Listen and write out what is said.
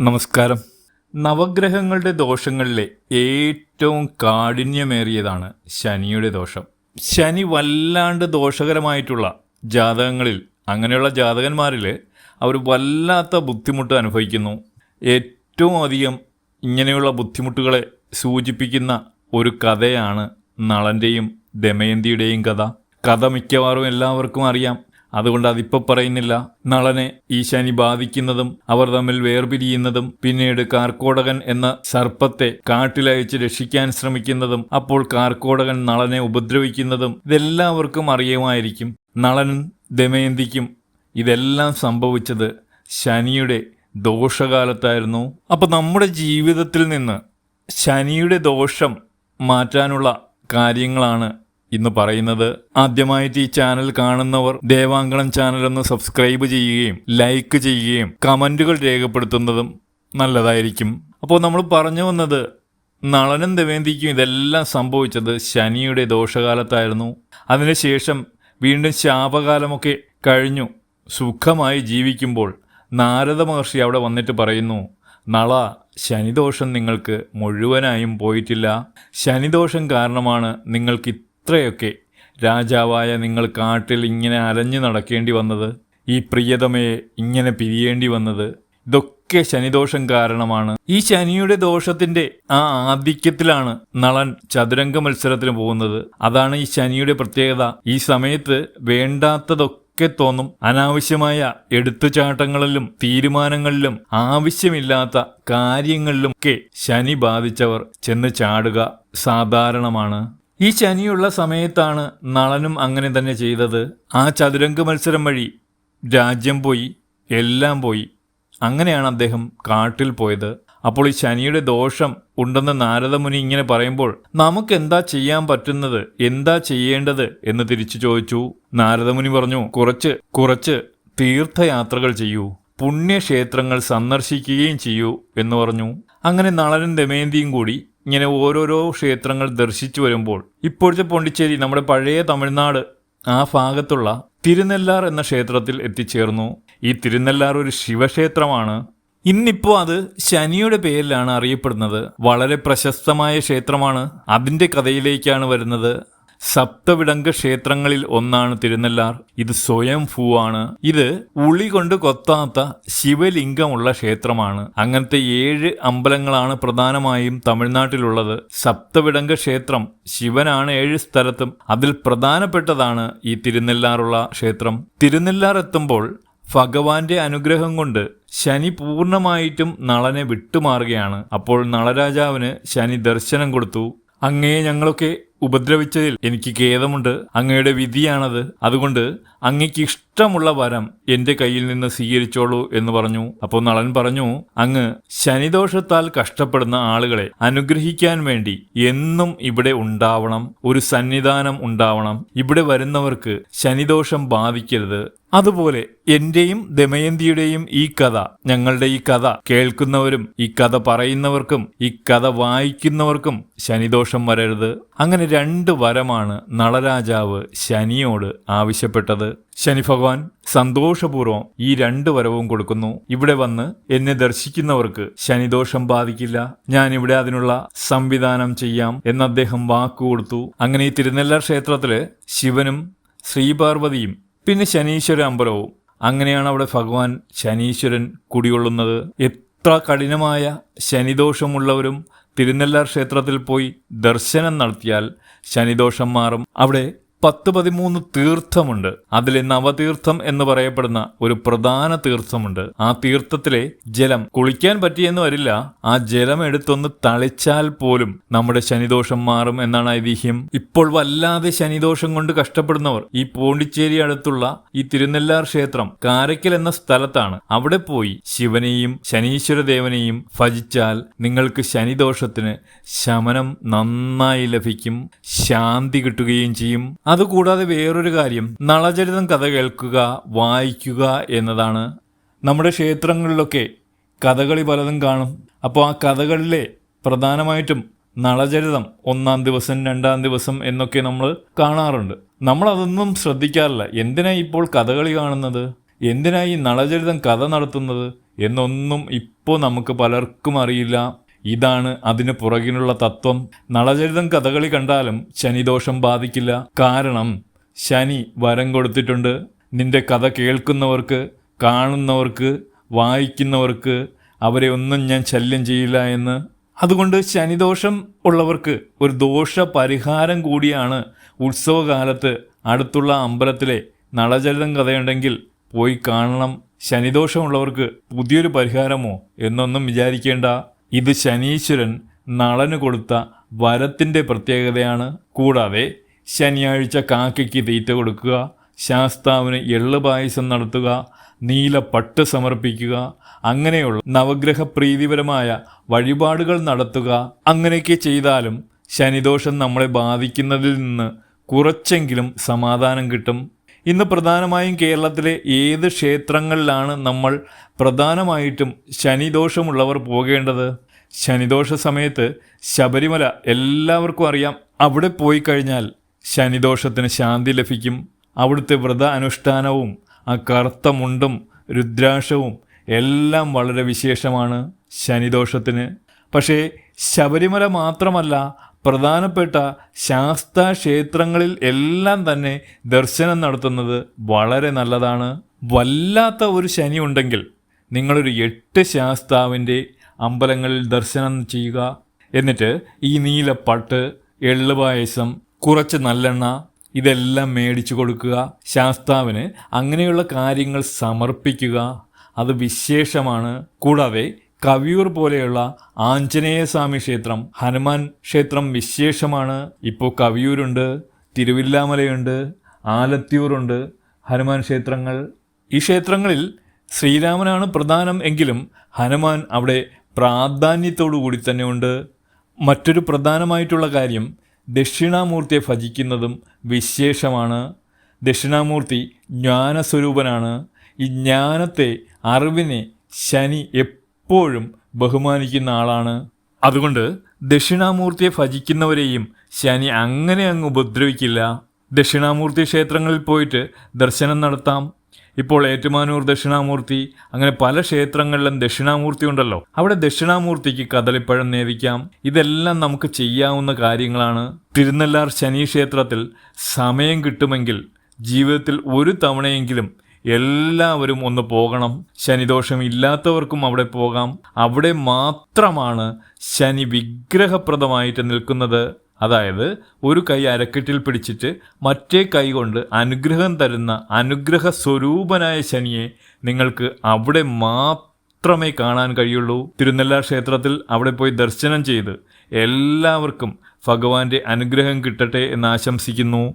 നമസ്കാരം. നവഗ്രഹങ്ങളുടെ ദോഷങ്ങളിലെ ഏറ്റവും കാഠിന്യമേറിയതാണ് ശനിയുടെ ദോഷം. ശനി വല്ലാണ്ട് ദോഷകരമായിട്ടുള്ള ജാതകങ്ങളിൽ അങ്ങനെയുള്ള ജാതകന്മാരിൽ അവർ വല്ലാത്ത ബുദ്ധിമുട്ട് അനുഭവിക്കുന്നു. ഏറ്റവും അധികം ഇങ്ങനെയുള്ള ബുദ്ധിമുട്ടുകളെ സൂചിപ്പിക്കുന്ന ഒരു കഥയാണ് നളന്റെയും ദമയന്തിയുടെയും കഥ. കഥ മിക്കവാറും എല്ലാവർക്കും അറിയാം. അതുകൊണ്ട് അതിപ്പോൾ പറയുന്നില്ല. നളനെ ഈശാനി ശനി ബാധിക്കുന്നതും അവർ തമ്മിൽ വേർപിരിയുന്നതും പിന്നീട് കാർക്കോടകൻ എന്ന സർപ്പത്തെ കാട്ടിലയച്ച് രക്ഷിക്കാൻ ശ്രമിക്കുന്നതും അപ്പോൾ കാർക്കോടകൻ നളനെ ഉപദ്രവിക്കുന്നതും ഇതെല്ലാവർക്കും അറിയുമായിരിക്കും. നളനും ദമയന്തിക്കും ഇതെല്ലാം സംഭവിച്ചത് ശനിയുടെ ദോഷകാലത്തായിരുന്നു. അപ്പോൾ നമ്മുടെ ജീവിതത്തിൽ നിന്ന് ശനിയുടെ ദോഷം മാറ്റാനുള്ള കാര്യങ്ങളാണ് ഇന്ന് പറയുന്നത് ആദ്യമായിട്ട് ഈ ചാനൽ കാണുന്നവർ ദേവാങ്കണം ചാനൽ ഒന്ന് സബ്സ്ക്രൈബ് ചെയ്യുകയും ലൈക്ക് ചെയ്യുകയും കമന്റുകൾ രേഖപ്പെടുത്തുന്നതും നല്ലതായിരിക്കും. അപ്പോൾ നമ്മൾ പറഞ്ഞു വന്നത് നളനും ദമയന്തിക്കും ഇതെല്ലാം സംഭവിച്ചത് ശനിയുടെ ദോഷകാലത്തായിരുന്നു. അതിനുശേഷം വീണ്ടും ശാപകാലമൊക്കെ കഴിഞ്ഞു. സുഖമായി ജീവിക്കുമ്പോൾ നാരദ മഹർഷി അവിടെ വന്നിട്ട് പറയുന്നു നള ശനിദോഷം നിങ്ങൾക്ക് മുഴുവനായും പോയിട്ടില്ല. ശനിദോഷം കാരണമാണ് നിങ്ങൾക്ക് ഇത്രയൊക്കെ രാജാവായ നിങ്ങൾ കാട്ടിൽ ഇങ്ങനെ അലഞ്ഞു നടക്കേണ്ടി വന്നത് ഈ പ്രിയതമയെ ഇങ്ങനെ പിരിയേണ്ടി വന്നത് ഇതൊക്കെ ശനിദോഷം കാരണമാണ്. ഈ ശനിയുടെ ദോഷത്തിന്റെ ആ ആധിക്യത്തിലാണ് നളൻ ചതുരംഗ മത്സരത്തിന് പോകുന്നത്. അതാണ് ഈ ശനിയുടെ പ്രത്യേകത. ഈ സമയത്ത് വേണ്ടാത്തതൊക്കെ തോന്നും അനാവശ്യമായ എടുത്തുചാട്ടങ്ങളിലും തീരുമാനങ്ങളിലും ആവശ്യമില്ലാത്ത കാര്യങ്ങളിലും ഒക്കെ ശനി ബാധിച്ചവർ ചെന്ന് ചാടുക സാധാരണമാണ്. ഈ ശനിയുള്ള സമയത്താണ് നളനും അങ്ങനെ തന്നെ ചെയ്തത്. ആ ചതുരംഗ മത്സരം വഴി രാജ്യം പോയി എല്ലാം പോയി. അങ്ങനെയാണ് അദ്ദേഹം കാട്ടിൽ പോയത്. അപ്പോൾ ഈ ശനിയുടെ ദോഷം ഉണ്ടെന്ന് നാരദമുനി ഇങ്ങനെ പറയുമ്പോൾ നമുക്ക് എന്താ ചെയ്യാൻ പറ്റുന്നത്? എന്താ ചെയ്യേണ്ടത്? എന്ന് തിരിച്ചു ചോദിച്ചു. നാരദമുനി പറഞ്ഞു കുറച്ച് കുറച്ച് തീർത്ഥയാത്രകൾ ചെയ്യൂ. പുണ്യക്ഷേത്രങ്ങൾ സന്ദർശിക്കുകയും ചെയ്യൂ എന്ന് പറഞ്ഞു. അങ്ങനെ നളനും ദമയന്തിയും കൂടി ഇങ്ങനെ ഓരോരോ ക്ഷേത്രങ്ങൾ ദർശിച്ചു വരുമ്പോൾ ഇപ്പോഴത്തെ പോണ്ടിച്ചേരി നമ്മുടെ പഴയ തമിഴ്നാട് ആ ഭാഗത്തുള്ള തിരുനെല്ലാർ എന്ന ക്ഷേത്രത്തിൽ എത്തിച്ചേർന്നു. ഈ തിരുനെല്ലാർ ഒരു ശിവക്ഷേത്രമാണ്. ഇന്നിപ്പോൾ അത് ശനിയുടെ പേരിലാണ് അറിയപ്പെടുന്നത്. വളരെ പ്രശസ്തമായ ക്ഷേത്രമാണ്. അതിന്റെ കഥയിലേക്കാണ് വരുന്നത്. സപ്തവിടങ്ക ക്ഷേത്രങ്ങളിൽ ഒന്നാണ് തിരുനെല്ലാർ. ഇത് സ്വയം ഭൂവാണ്. ഇത് ഉളി കൊണ്ട് കൊത്താത്ത ശിവലിംഗമുള്ള ക്ഷേത്രമാണ്. അങ്ങനത്തെ ഏഴ് അമ്പലങ്ങളാണ് പ്രധാനമായും തമിഴ്നാട്ടിലുള്ളത്. സപ്തവിടങ്ക ക്ഷേത്രം ശിവനാണ് ഏഴ് സ്ഥലത്തും അതിൽ പ്രധാനപ്പെട്ടതാണ് ഈ തിരുനെല്ലാറുള്ള ക്ഷേത്രം. തിരുനെല്ലാർ എത്തുമ്പോൾ ഭഗവാന്റെ അനുഗ്രഹം കൊണ്ട് ശനി പൂർണമായിട്ടും നളനെ വിട്ടുമാറുകയാണ്. അപ്പോൾ നളരാജാവിന് ശനി ദർശനം കൊടുത്തു. അങ്ങേ ഞങ്ങളൊക്കെ ഉപദ്രവിച്ചതിൽ എനിക്ക് ഖേദമുണ്ട്. അങ്ങയുടെ വിധിയാണത്. അതുകൊണ്ട് അങ്ങയ്ക്ക് ഇഷ്ടമുള്ള വരം എന്റെ കയ്യിൽ നിന്ന് സ്വീകരിച്ചോളൂ എന്ന് പറഞ്ഞു. അപ്പോൾ നളൻ പറഞ്ഞു അങ്ങ് ശനിദോഷത്താൽ കഷ്ടപ്പെടുന്ന ആളുകളെ അനുഗ്രഹിക്കാൻ വേണ്ടി എന്നും ഇവിടെ ഉണ്ടാവണം ഒരു സന്നിധാനം ഉണ്ടാവണം. ഇവിടെ വരുന്നവർക്ക് ശനിദോഷം ബാധിക്കരുത്. അതുപോലെ എന്റെയും ദമയന്തിയുടെയും ഈ കഥ ഞങ്ങളുടെ ഈ കഥ കേൾക്കുന്നവരും ഈ കഥ പറയുന്നവർക്കും ഈ കഥ വായിക്കുന്നവർക്കും ശനിദോഷം വരരുത്. അങ്ങനെ രണ്ട് വരമാണ് നളരാജാവ് ശനിയോട് ആവശ്യപ്പെട്ടത്. ശനി ഭഗവാൻ സന്തോഷപൂർവം ഈ രണ്ട് വരവും കൊടുക്കുന്നു. ഇവിടെ വന്ന് എന്നെ ദർശിക്കുന്നവർക്ക് ശനിദോഷം ബാധിക്കില്ല. ഞാൻ ഇവിടെ അതിനുള്ള സംവിധാനം ചെയ്യാം എന്ന് അദ്ദേഹം വാക്കു കൊടുത്തു. അങ്ങനെ ഈ തിരുനെല്ല ക്ഷേത്രത്തിൽ ശിവനും ശ്രീപാർവതിയും പിന്നെ ശനീശ്വര അമ്പലവും. അങ്ങനെയാണ് അവിടെ ഭഗവാൻ ശനീശ്വരൻ കുടികൊള്ളുന്നത്. എത്ര കഠിനമായ ശനിദോഷമുള്ളവരും തിരുനെല്ലാർ ക്ഷേത്രത്തിൽ പോയി ദർശനം നടത്തിയാൽ ശനിദോഷം മാറും. അവിടെ പത്ത് പതിമൂന്ന് തീർത്ഥമുണ്ട്. അതിൽ നവതീർത്ഥം എന്ന് പറയപ്പെടുന്ന ഒരു പ്രധാന തീർത്ഥമുണ്ട്. ആ തീർത്ഥത്തിലെ ജലം കുളിക്കാൻ പറ്റിയെന്ന് വരില്ല. ആ ജലം എടുത്തൊന്ന് തളിച്ചാൽ പോലും നമ്മുടെ ശനിദോഷം മാറും എന്നാണ് ഐതിഹ്യം. ഇപ്പോൾ വല്ലാതെ ശനിദോഷം കൊണ്ട് കഷ്ടപ്പെടുന്നവർ ഈ പോണ്ടിച്ചേരി അടുത്തുള്ള ഈ തിരുനെല്ലാർ ക്ഷേത്രം കാരക്കൽ എന്ന സ്ഥലത്താണ്. അവിടെ പോയി ശിവനെയും ശനീശ്വര ദേവനെയും ഭജിച്ചാൽ നിങ്ങൾക്ക് ശനിദോഷത്തിന് ശമനം നന്നായി ലഭിക്കും ശാന്തി കിട്ടുകയും ചെയ്യും. അതുകൂടാതെ വേറൊരു കാര്യം. നളചരിതം കഥ കേൾക്കുക വായിക്കുക എന്നതാണ്. നമ്മുടെ ക്ഷേത്രങ്ങളിലൊക്കെ കഥകളി പലതും കാണും. അപ്പോൾ ആ കഥകളിലെ പ്രധാനമായിട്ടും നളചരിതം ഒന്നാം ദിവസം രണ്ടാം ദിവസം എന്നൊക്കെ നമ്മൾ കാണാറുണ്ട്. നമ്മളതൊന്നും ശ്രദ്ധിക്കാറില്ല. എന്തിനാ ഇപ്പോൾ കഥകളി കാണുന്നത്? എന്തിനാ ഈ നളചരിതം കഥ നടത്തുന്നത്? എന്നൊന്നും ഇപ്പോൾ നമുക്ക് പലർക്കും അറിയില്ല. ഇതാണ് അതിന് പുറകിനുള്ള തത്വം. നളചരിതം കഥകളി കണ്ടാലും ശനിദോഷം ബാധിക്കില്ല. കാരണം ശനി വരം കൊടുത്തിട്ടുണ്ട്. നിന്റെ കഥ കേൾക്കുന്നവർക്ക് കാണുന്നവർക്ക് വായിക്കുന്നവർക്ക് അവരെ ഒന്നും ഞാൻ ശല്യം ചെയ്യില്ല എന്ന്. അതുകൊണ്ട് ശനിദോഷം ഉള്ളവർക്ക് ഒരു ദോഷ പരിഹാരം കൂടിയാണ് ഉത്സവകാലത്ത് അടുത്തുള്ള അമ്പലത്തിലെ നളചരിതം കഥയുണ്ടെങ്കിൽ പോയി കാണണം. ശനിദോഷമുള്ളവർക്ക് പുതിയൊരു പരിഹാരമോ എന്നൊന്നും വിചാരിക്കേണ്ട. ഇത് ശനീശ്വരൻ നളന് കൊടുത്ത വരത്തിന്റെ പ്രത്യേകതയാണ്. കൂടാതെ ശനിയാഴ്ച കാക്കയ്ക്ക് തീറ്റ കൊടുക്കുക ശാസ്താവിന് എള്ള് പായസം നടത്തുക നീല പട്ട് സമർപ്പിക്കുക അങ്ങനെയുള്ള നവഗ്രഹ പ്രീതിപരമായ വഴിപാടുകൾ നടത്തുക അങ്ങനെയൊക്കെ ചെയ്താലും ശനിദോഷം നമ്മളെ ബാധിക്കുന്നതിൽ നിന്ന് കുറച്ചെങ്കിലും സമാധാനം കിട്ടും. ഇന്ന് പ്രധാനമായും കേരളത്തിലെ ഏത് ക്ഷേത്രങ്ങളിലാണ് നമ്മൾ പ്രധാനമായിട്ടും ശനിദോഷമുള്ളവർ പോകേണ്ടത്? ശനിദോഷ സമയത്ത് ശബരിമല എല്ലാവർക്കും അറിയാം. അവിടെ പോയി കഴിഞ്ഞാൽ ശനിദോഷത്തിന് ശാന്തി ലഭിക്കും. അവിടുത്തെ വ്രത അനുഷ്ഠാനവും ആ കറുത്ത മുണ്ടും രുദ്രാക്ഷവും എല്ലാം വളരെ വിശേഷമാണ് ശനിദോഷത്തിന്. പക്ഷേ ശബരിമല മാത്രമല്ല പ്രധാനപ്പെട്ട ശാസ്ത്ര ക്ഷേത്രങ്ങളിൽ എല്ലാം തന്നെ ദർശനം നടത്തുന്നത് വളരെ നല്ലതാണ്. വല്ലാത്ത ഒരു ശനി ഉണ്ടെങ്കിൽ നിങ്ങളൊരു എട്ട് ശാസ്താവിന്റെ അമ്പലങ്ങളിൽ ദർശനം ചെയ്യുക. എന്നിട്ട് ഈ നീലപ്പട്ട് എള്ളുപായസം കുറച്ച് നല്ലെണ്ണ ഇതെല്ലാം മേടിച്ചു കൊടുക്കുക. ശാസ്താവിന് അങ്ങനെയുള്ള കാര്യങ്ങൾ സമർപ്പിക്കുക. അത് വിശേഷമാണ്. കൂടാതെ കവിയൂർ പോലെയുള്ള ആഞ്ജനേയ സ്വാമി ക്ഷേത്രം ഹനുമാൻ ക്ഷേത്രം വിശേഷമാണ്. ഇപ്പോൾ കവിയൂരുണ്ട് തിരുവില്ലാമലയുണ്ട് ആലത്തിയൂറുണ്ട് ഹനുമാൻ ക്ഷേത്രങ്ങൾ. ഈ ക്ഷേത്രങ്ങളിൽ ശ്രീരാമനാണ് പ്രധാനം എങ്കിലും ഹനുമാൻ അവിടെ പ്രാധാന്യത്തോടു കൂടി തന്നെ ഉണ്ട്. മറ്റൊരു പ്രധാനമായിട്ടുള്ള കാര്യം ദക്ഷിണാമൂർത്തിയെ ഭജിക്കുന്നതും വിശേഷമാണ്. ദക്ഷിണാമൂർത്തി ജ്ഞാനസ്വരൂപനാണ്. ഈ ജ്ഞാനത്തെ അറിവിനെ ശനി എപ്പോഴും ബഹുമാനിക്കുന്ന ആളാണ്. അതുകൊണ്ട് ദക്ഷിണാമൂർത്തിയെ ഭജിക്കുന്നവരെയും ശനി അങ്ങനെ അങ്ങ് ഉപദ്രവിക്കില്ല. ദക്ഷിണാമൂർത്തി ക്ഷേത്രങ്ങളിൽ പോയിട്ട് ദർശനം നടത്താം. ഇപ്പോൾ ഏറ്റുമാനൂർ ദക്ഷിണാമൂർത്തി അങ്ങനെ പല ക്ഷേത്രങ്ങളിലും ദക്ഷിണാമൂർത്തി ഉണ്ടല്ലോ. അവിടെ ദക്ഷിണാമൂർത്തിക്ക് കദളിപ്പഴം നേവിക്കാം. ഇതെല്ലാം നമുക്ക് ചെയ്യാവുന്ന കാര്യങ്ങളാണ്. തിരുനെല്ലാർ ശനി ക്ഷേത്രത്തിൽ സമയം കിട്ടുമെങ്കിൽ ജീവിതത്തിൽ ഒരു തവണയെങ്കിലും എല്ലാവരും ഒന്ന് പോകണം. ശനിദോഷം ഇല്ലാത്തവർക്കും അവിടെ പോകാം. അവിടെ മാത്രമാണ് ശനി വിഗ്രഹപ്രദമായിട്ട് നിൽക്കുന്നത്. അതായത് ഒരു കൈ അരക്കെട്ടിൽ പിടിച്ചിട്ട് മറ്റേ കൈ കൊണ്ട് അനുഗ്രഹം തരുന്ന അനുഗ്രഹ സ്വരൂപനായ ശനിയെ നിങ്ങൾക്ക് അവിടെ മാത്രമേ കാണാൻ കഴിയുള്ളൂ. തിരുനെല്ല ക്ഷേത്രത്തിൽ അവിടെ പോയി ദർശനം ചെയ്ത് എല്ലാവർക്കും ഭഗവാന്റെ അനുഗ്രഹം കിട്ടട്ടെ എന്ന് ആശംസിക്കുന്നു.